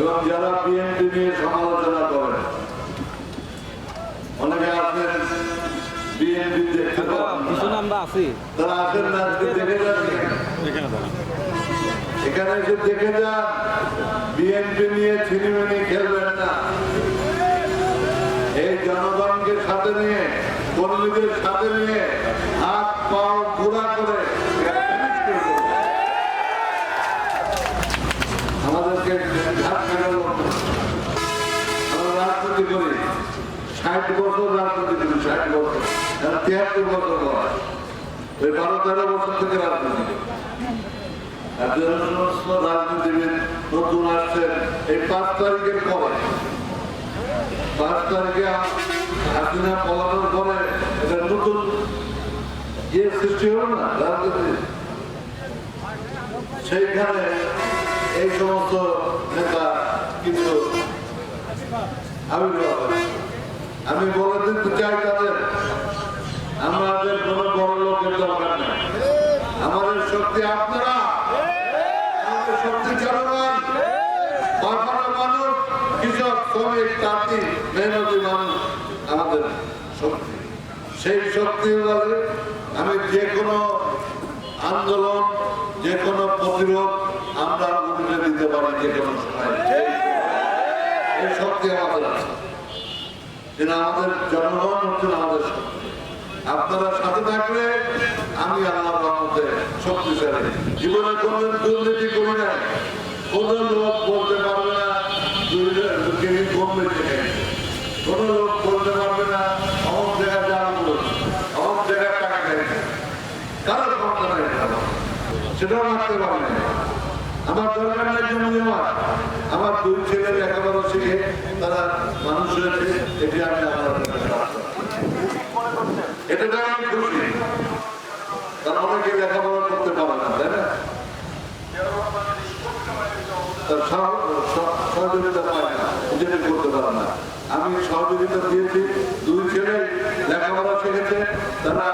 এবং যারা বিএনপি নিয়ে সমালোচনা করেন অনেকে আছেন বিএনপি দেখতে না। পিছনে আমরা তারা আসেন না আজকে দেখে এখানে এসে দেখে যান বিএনপি নিয়ে ছিনিমিনি খেলবেন না। এই জনগণকে সাথে নিয়ে কর্মীদের সাথে নিয়ে হাত পাও ঘোরা করে finish করব। আমাদেরকে ঘাট মেরানো আমরা রাজনীতি করি ষাট বছর রাজনীতি করি ষাট বছর। তিয়াত্তর বছর বয়স। ওই বারো, তেরো বছর থেকে রাজনীতি। নতুন এই পাঁচ পাঁচ তারিখে নতুন ইয়ে সৃষ্টি না সেইখানে এই সমস্ত নেতা কিছু আবির্ভাব। আমি বলে দিতে চাই তাদের। আমাদের কোনো বড় লোকের দরকার নেই। আমাদের শক্তি আপনারা। আমাদের শক্তি মানুষ, কৃষক মানুষ আমাদের শক্তি। সেই শক্তি আমি যে কোনো আন্দোলন যে কোনো প্রতিরোধ আমরা দিতে পারি যে কোনো সময়। এই শক্তি আমাদের আছে। কিন্তু আমাদের জনগণ হচ্ছেন আমাদের আপনারা সাথে থাকলে আমি আমার শক্তিশালী জীবনে কোনদিন দুর্নীতি করি না কোন লোক বলতে পারবে না কোন লোক বলতে পারবে না জায়গায় জায়গায় টাকা কারোর ক্ষমতা সেটাও পারবে আমার দরকার জমি আমার দুই ছেলে লেখাপড়া শিখে তারা মানুষ হয়েছে এটি আমি আমার এটা তো আমি খুশি কারণ অনেকে লেখাপড়া করতে পারে তাই না সহযোগিতা পায় করতে পারে না আমি সহযোগিতা দিয়েছি দুই ছেলে লেখাপড়া শিখেছে তারা।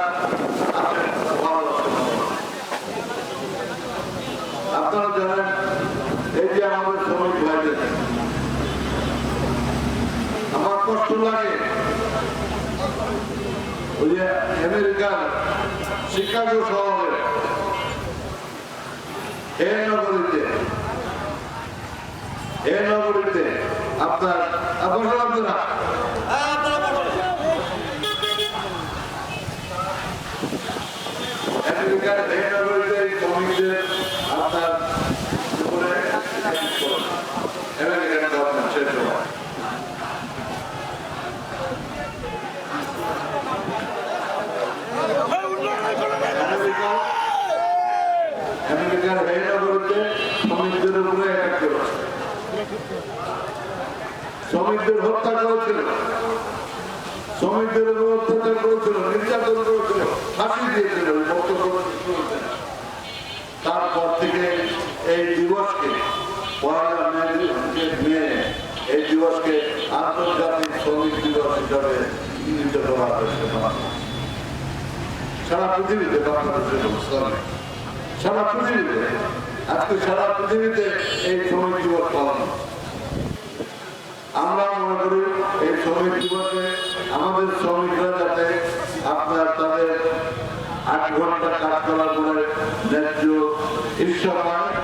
আপনারা জানেন, এই যে আমাদের শ্রমিক ভাইদের কষ্ট লাগে। ওই যে আমেরিকার শিকাগো শহরে, এ নগরীতে এ নগরীতে আপনার বসেন আপনারা আমেরিকার আপনার আমেরিকান গভর্নমেন্ট শেষ সময় আমেরিকা আমেরিকার হেনগরীতে শ্রমিকদের উপরে অ্যাটাক করেছে শ্রমিকদের হত্যা করেছিল। শ্রমিকদের অত্যাচার করেছিল, নির্যাতন করেছিল, ফাঁসি দিয়েছিল। তারপর থেকে এই দিবসকে পয়লা মে এই দিবসকে আন্তর্জাতিক শ্রমিক দিবস হিসাবে চিহ্নিত করা হয়েছে। সারা পৃথিবীতে বাংলাদেশের সারা পৃথিবীতে, আজকে সারা পৃথিবীতে এই শ্রমিক দিবস পালন হচ্ছে। আমরা মনে করি এই শ্রমিক দিবসে আমাদের শ্রমিকরা যাতে আপনার তাদের আট ঘণ্টা কাজ করার পরে ন্যায্য হিস্সা পায়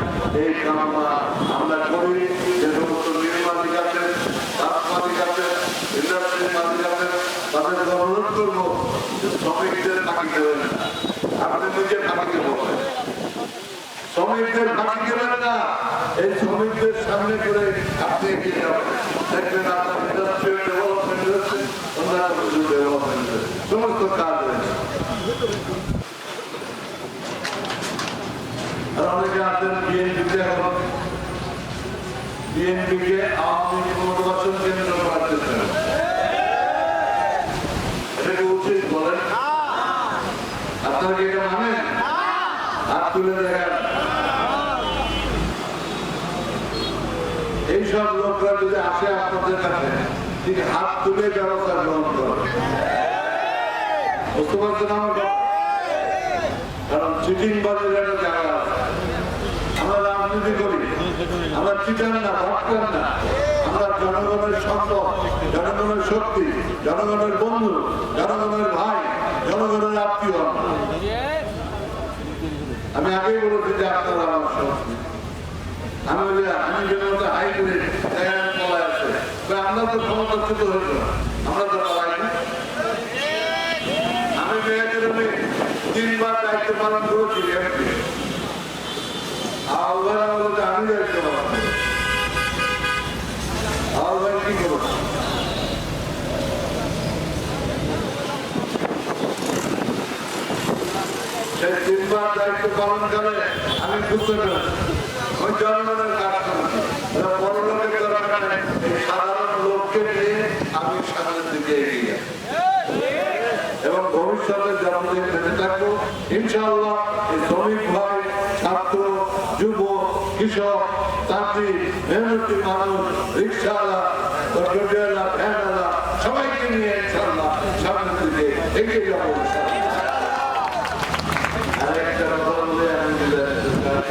এই কামনা আমরা করি যে সমস্ত নির্মাণিক আছেন তাপ মালিক আছেন ইন্ডাস্ট্রির মালিক আছেন তাদেরকে অনুরোধ করব যে শ্রমিকদের ফাঁকি দেবেন না। আপনি নিজে ফাঁকি বলবেন আওয়ামী লীগ কেন্দ্র করার চেষ্টা করছে। এটা কি উচিত বলেন আপনারা কি এটা মানেন হাত তুলে দেখান এইসব লোকরা যদি আসে আপনাদের কাছে ঠিক হাত তুলে ব্যবস্থা গ্রহণ করে বুঝতে পারছেন আমার কারণ চিটিং বাজের একটা জায়গা আছে। আমরা রাজনীতি করি। আমরা চিটার না ভাবতাম না। আমরা জনগণের সম্পদ, জনগণের শক্তি, জনগণের বন্ধু, জনগণের ভাই, জনগণের আত্মীয়। আমি আগেই বলেছি যে আপনারা আমার আমি বলি আমি যেমন হাই পলায় আছে। আমরা তো ক্ষমতাচ্যুত হয়েছিল আমরা তো পালাই আমি মেয়েদের তিনবার দায়িত্ব পালন করেছি, এমপি। কি করব? সেই তিনবার দায়িত্ব পালন করে, আমি বুঝতে পেরেছি। ওই কৃষক চাকরি মেহনতি মানুষ রিক্সাওয়ালা সবাইকে নিয়ে ইনশাআল্লাহ এগিয়ে যাব আরেকটা কথা বলে আমি বিদায় নিতে চাই।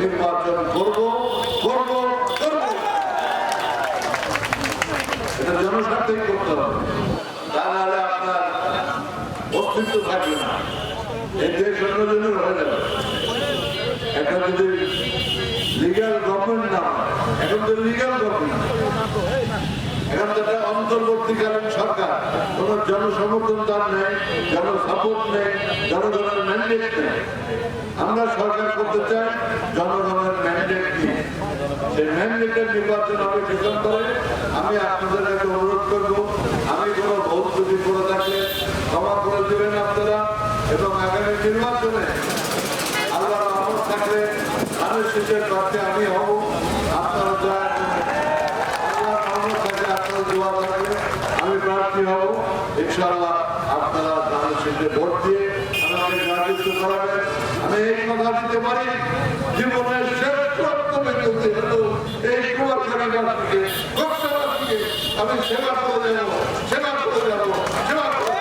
নির্বাচন করব করব করব। এটা জনস্বার্থেই করতে হবে। তা নাহলে আপনার অস্তিত্ব থাকবে না। এই দেশ অন্যজনের হয়ে যাবে। একটা যদি লিগাল গভর্নমেন্ট না এখন তো লিগাল গভর্নমেন্ট এখন তো একটা অন্তর্বর্তীকালীন সরকার। কোন জনসমর্থন তার নেই জন সাপোর্ট নেই, জনগণের ম্যান্ডেট নেই। আমরা সরকার করতে চাই জনগণের ম্যান্ডেট নিয়ে সেই ম্যান্ডেটের নির্বাচন হবে করে আমি আপনাদের কাছে অনুরোধ করব, আমি কোনো ভোট যদি করে থাকলে ক্ষমা করে দেবেন আপনারা এবং আগামী নির্বাচনে আল্লাহ আমার থাকলে আমি শেষের প্রার্থী আমি হব আপনারা দয়া করে আল্লাহ রহমত থাকলে আপনারা দোয়া থাকলে আমি প্রার্থী হব ইনশাআল্লাহ আপনারা ধানের শেষে ভোট দিয়ে আমাকে জয়যুক্ত করাবেন আমি এই কথা দিতে পারি? জীবনের শেষ কর্তব্যে চলতে হলো এই কুয়াশানীবাসীকে ভক্তবাসীকে আমি সেবা করে যাব সেবা করে যাব সেবা করে